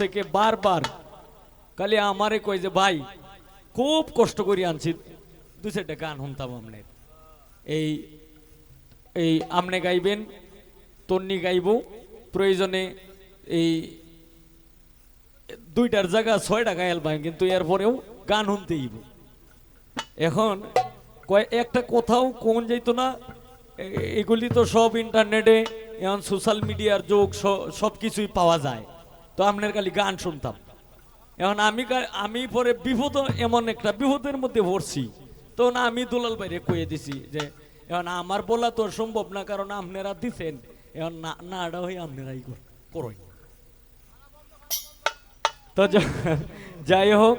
থেকে বারবার খালি আমারে কই যে, ভাই, খুব কষ্ট করে আনছি। দু চারটা গান শুনতাম আমনে। এই এই আমনে গাইবেন, তন্নি গাইব। প্রয়োজনে এই দুইটার জায়গা ছয়টা গায়াল পাই কিন্তু এরপরেও গান শুনতেইব এখন কয়, একটা কোথাও কোন যাইতো না এগুলি তো সব ইন্টারনেটে, এখন সোশ্যাল মিডিয়ার যোগ সব কিছুই পাওয়া যায়। তো আপনার খালি গান শুনতাম। এখন আমি আমি পরে বিপদ, এমন একটা বিপদের মধ্যে পড়ছি। তখন আমি দুলাল বাইরে কয়ে দিছি যে, এখন আমার বলা তো সম্ভব না, কারণ আপনারা দিছেন। এখন না নাটা হয়ে আপনারাই কর- করই তো যাই হোক,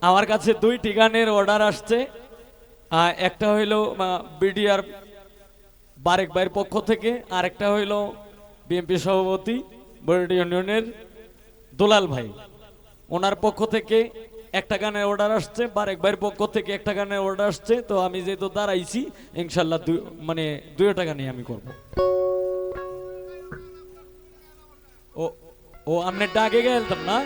আমার কাছে দুইটি গানের অর্ডার আসছে। একটা হইল বিডিআর বারেক ভাইয়ের পক্ষ থেকে আর একটা হইল বিএনপি সভাপতি বরডি ইউনিয়নের দুলাল ভাই, ওনার পক্ষ থেকে একটা গানের অর্ডার আসছে, বারেক ভাইয়ের পক্ষ থেকে একটা গানের অর্ডার আসছে, তো আমি যেহেতু দাঁড়াইছি, ইনশাল্লাহ মানে দুইটা গানই আমি করব। ও ও আপনি ডাকে গেলতাম না?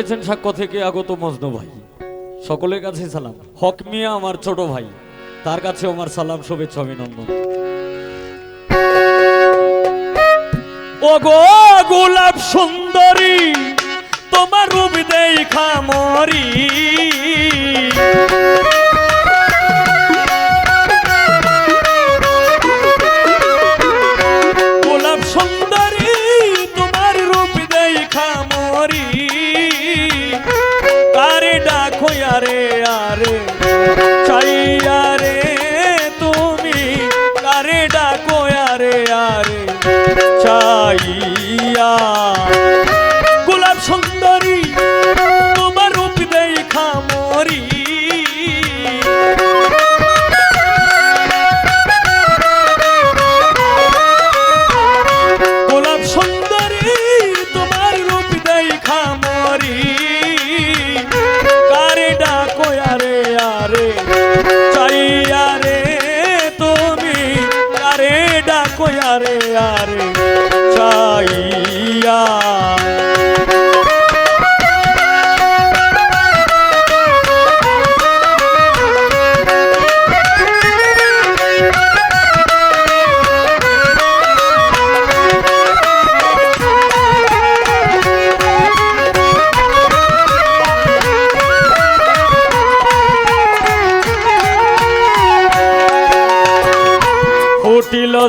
হয়েছেন সাক্ষ্য থেকে আগত মজনু ভাই। সকলের কাছে সালাম। হক মিয়া আমার ছোট ভাই। তার কাছে আমার সালাম, শুভেচ্ছা, অভিনন্দন। ও গো গোলাপ সুন্দরী, তোমার রূপ দেখা মরি। চাইয়া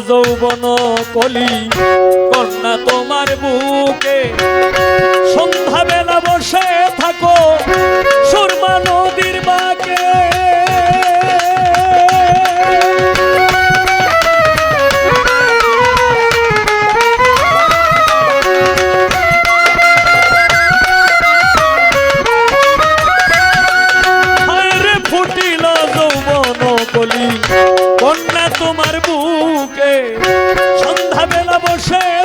যৌবন কলি কন্যা তোমার বুকে। সন্ধ্যা বেলা বসে থাকো সুরমা নদীর বেলা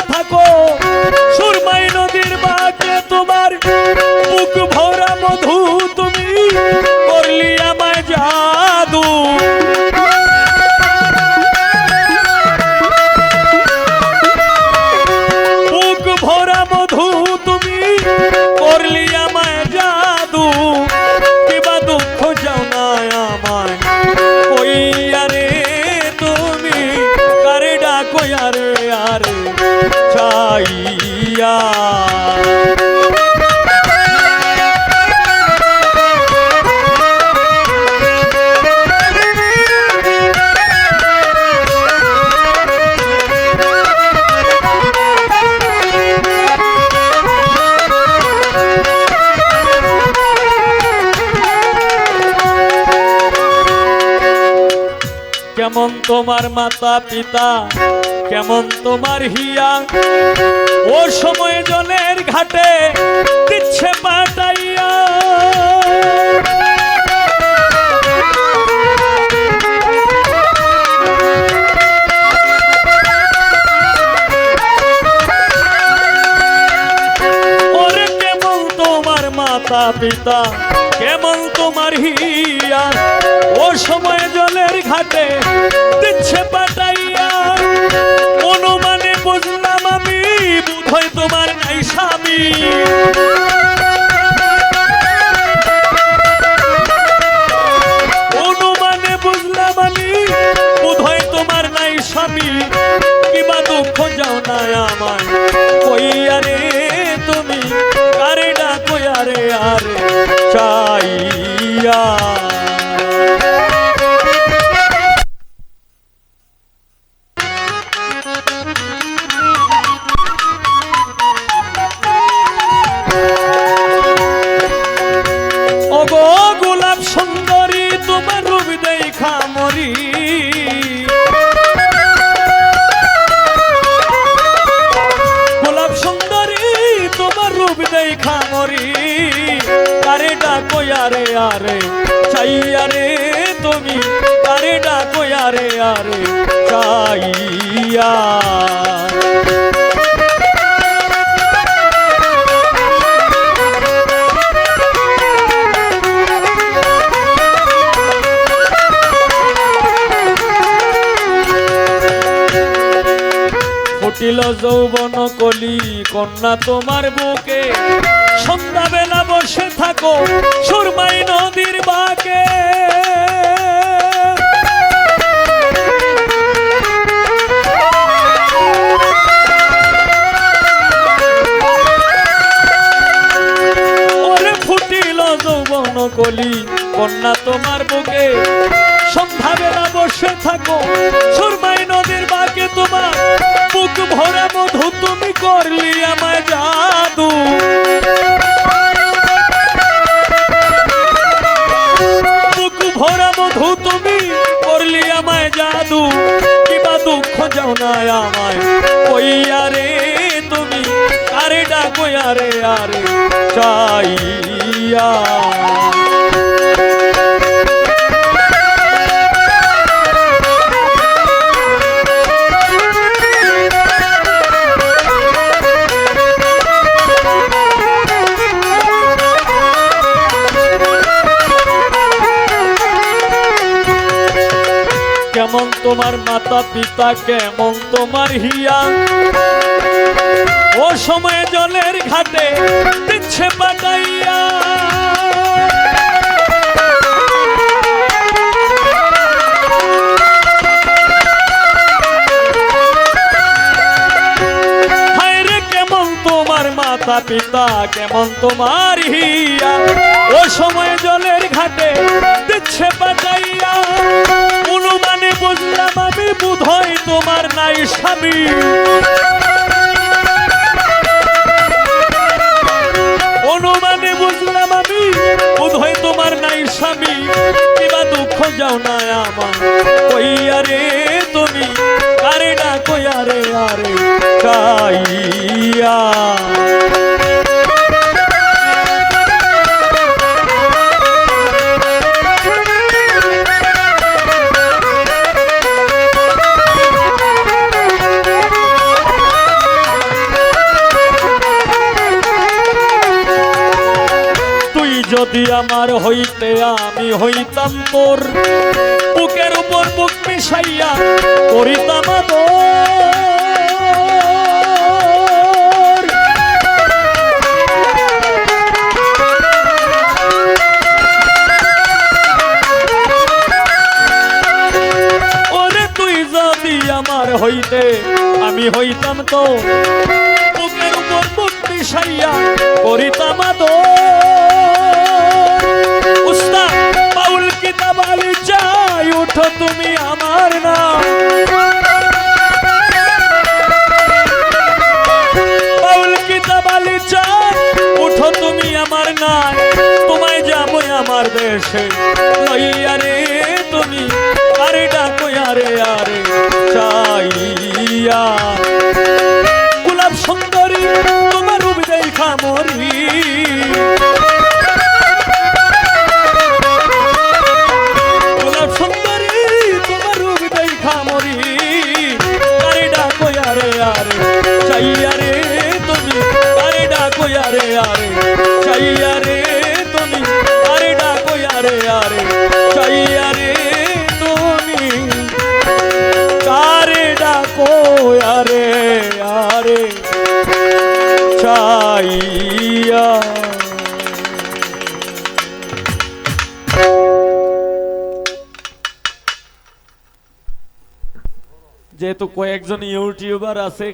আরে আরে চাইয়া কেমন তোমার মাতা পিতা কেমন তোমার হিয়া? ও সময় জলের ঘাটে দিচ্ছে পাটাইয়া। মাতা পিতা, কেমন তোমার হিয়া? ও সময় জলের ঘাটে দিচ্ছে আরে চাইয়া আরে চাইয়া। ফুটিল যৌবন কলি কন্যা তোমার বুকে। সন্ধ্যাবেলা বসে থাকো সুরমাই নদীর বাকে। কলি, কন্যা তোমার বুকে। সন্ধ্যাবেলা বসে থাকো সুরমাই নদীর বাকে তোমার। বুক ভরা মধু তুমি করলি আমায় জাদু। বুক ভরা মধু তুমি করলি আমায় জাদু। কিবা দুঃখ যাও না আমায়, কইয়া রে তুমি, আরে ডাকো, আরে আরে চাইয়া কেমন তোমার মাতা পিতা কেমন তোমার হিয়া। ও সময়ে জলের ঘাটে দিচ্ছে পাটাইয়া মাতা পিতা, কেমন তোমার হিয়া? ও সময় জলের ঘাটে দিচ্ছে পাটাইয়া অনুমানে বুঝলাম আমি বুধই তোমার নাই স্বামী। অনুমানে বুঝলাম আমি বুধই তোমার নাই স্বামী। কিবা দুঃখ যাও না আমার। কইয়া রে তুমি, কারে না কইয়া রে, আরে কাইয়া। যদি আমার হইতে আমি হইতাম তোর বুকের উপর বুক মিশাইয়া করিতাম। ওরে তুই যদি আমার হইতে আমি হইতাম তো বুকের উপর বুক মিশাইয়া করিতাম আদর। উঠো তুমি আমার উঠো তুমি আমার আমার দেশে। লইয়া তুমি, আরে ডাকো আরে আরে চাইয়া। গোলাপ সুন্দরী, তোমার রূপ দেখা যেহেতু কয়েকজন ইউটিউবার আছে